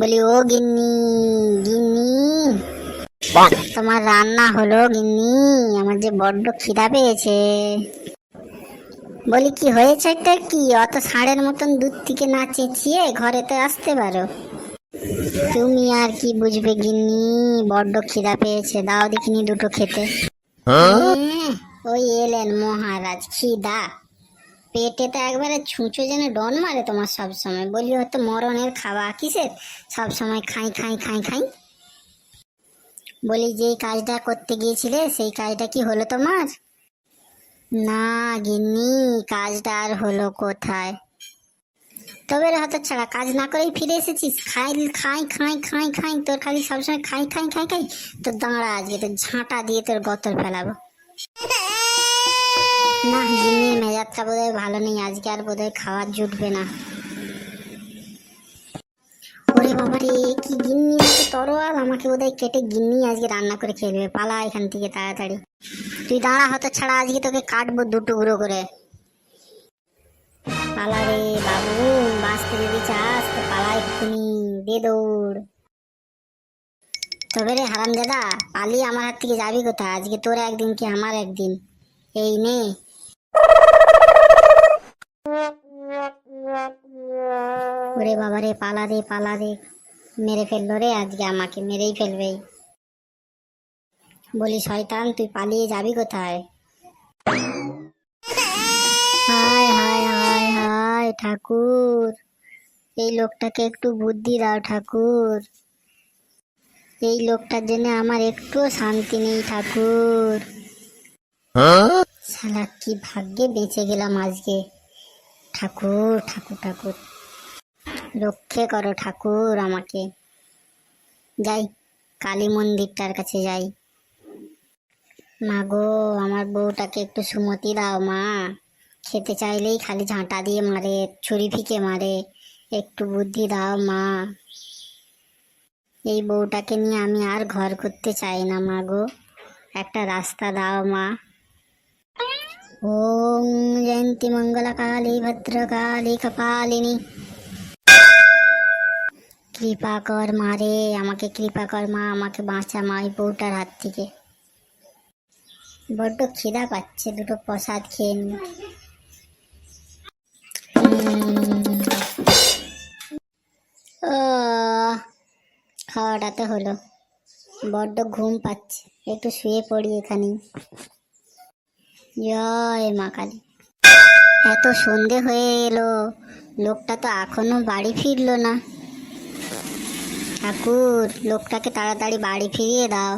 বলি ও গিন্নি গিন্নি তোমার রান্না হলো গিন্নি আমার যে বড্ড খিদা পেয়েছে। বলি কি হয়েছে একটা কি? অত ষাঁড়ের মতন দূর থেকে না চেঁচিয়ে ঘরেতে আসতে পারো। তুমি আর কি বুঝবে গিন্নি? বড্ড খিদা পেয়েছে দাও দেখিনি দুটো খেতে। হ্যাঁ, ওই এলেন মহারাজ খিদা। পেটে তো একবারে ছুঁচো যেন ডন মারে তোমার সব সময় বলি হয়তো মরণের খাওয়া কিসের? সব সময় খাই খাই খাই খাই। বলি, যেই কাজটা করতে গিয়েছিলে, সেই কাজটা কি হলো তোমার? না গিন্নি, কাজটা আর হলো কোথায়? তবে হয়তো ছাড়া কাজ না করেই ফিরে এসেছিস। খাই খাই খাই খাই খাই, তোর খালি সবসময় খাই খাই খাই খাই। তোর দাঁড়া আজকে, তোর ঝাঁটা দিয়ে তোর গতর ফেলাবো। না গিন্নির মেজাজটা বোধহয় ভালো নেই। আজকে আর বোধহয় খাওয়ার জুটবে না। ওরে বাবারে কি গিন্নি তরোয়াল? আমাকে বোধহয় কেটে গিন্নি আজকে রান্না করে খেয়ে নেবে পালা এখান থেকে তাড়াতাড়ি। তুই দাঁড়া, হতো ছাড়া আজকে তোকে কাটবো দু টুকরো করে। পালা রে বাবু, বাঁচতে যদি চাস তো পালা এক্ষুনি, দে দৌড়। তবে রে হারাম দাদা পালিয়ে আমার হাত থেকে যাবি কোথায়? আজকে তোর একদিন কি আমার একদিন? এই নে। ওরে বাবা রে, পালা রে পালা রে মেরে ফেলল রে, আজকে আমাকে মেরেই ফেলবে। বলি, শয়তান, তুই পালিয়ে যাবি কোথায়? হায় হায় হায় হায়, ঠাকুর। এই লোকটাকে একটু বুদ্ধি দাও, ঠাকুর। এই লোকটার জন্য আমার একটুও শান্তি নেই, ঠাকুর। শালা, কি ভাগ্যে বেঁচে গেলাম আজকে। ঠাকুর ঠাকুর ঠাকুর। রক্ষে করো ঠাকুর আমাকে। যাই, কালী মন্দিরটার কাছে যাই। মা গো আমার বউটাকে একটু সুমতি দাও মা। খেতে চাইলেই খালি ঝাঁটা দিয়ে মারে, ছুরি ফিকে মারে। একটু বুদ্ধি দাও মা। এই বউটাকে নিয়ে আমি আর ঘর করতে চাই না মা গো একটা রাস্তা দাও মা। ওম জয়ন্তী মঙ্গলা কালী ভদ্রকালী, কপালিনী। কৃপা কর মারে আমাকে কৃপা কর মা, আমাকে বাঁচা মা ওই বউটার হাত থেকে। বড্ড খিদা পাচ্ছে দুটো প্রসাদ খেয়ে নি খাওয়াটা তো হলো। বড্ড ঘুম পাচ্ছে, একটু শুয়ে পড়ি এখানে জয় মা কালী। এত সন্ধে হয়ে এলো, লোকটা তো এখনও বাড়ি ফিরলো না। ঠাকুর লোকটাকে তাড়াতাড়ি বাড়ি ফিরিয়ে দাও।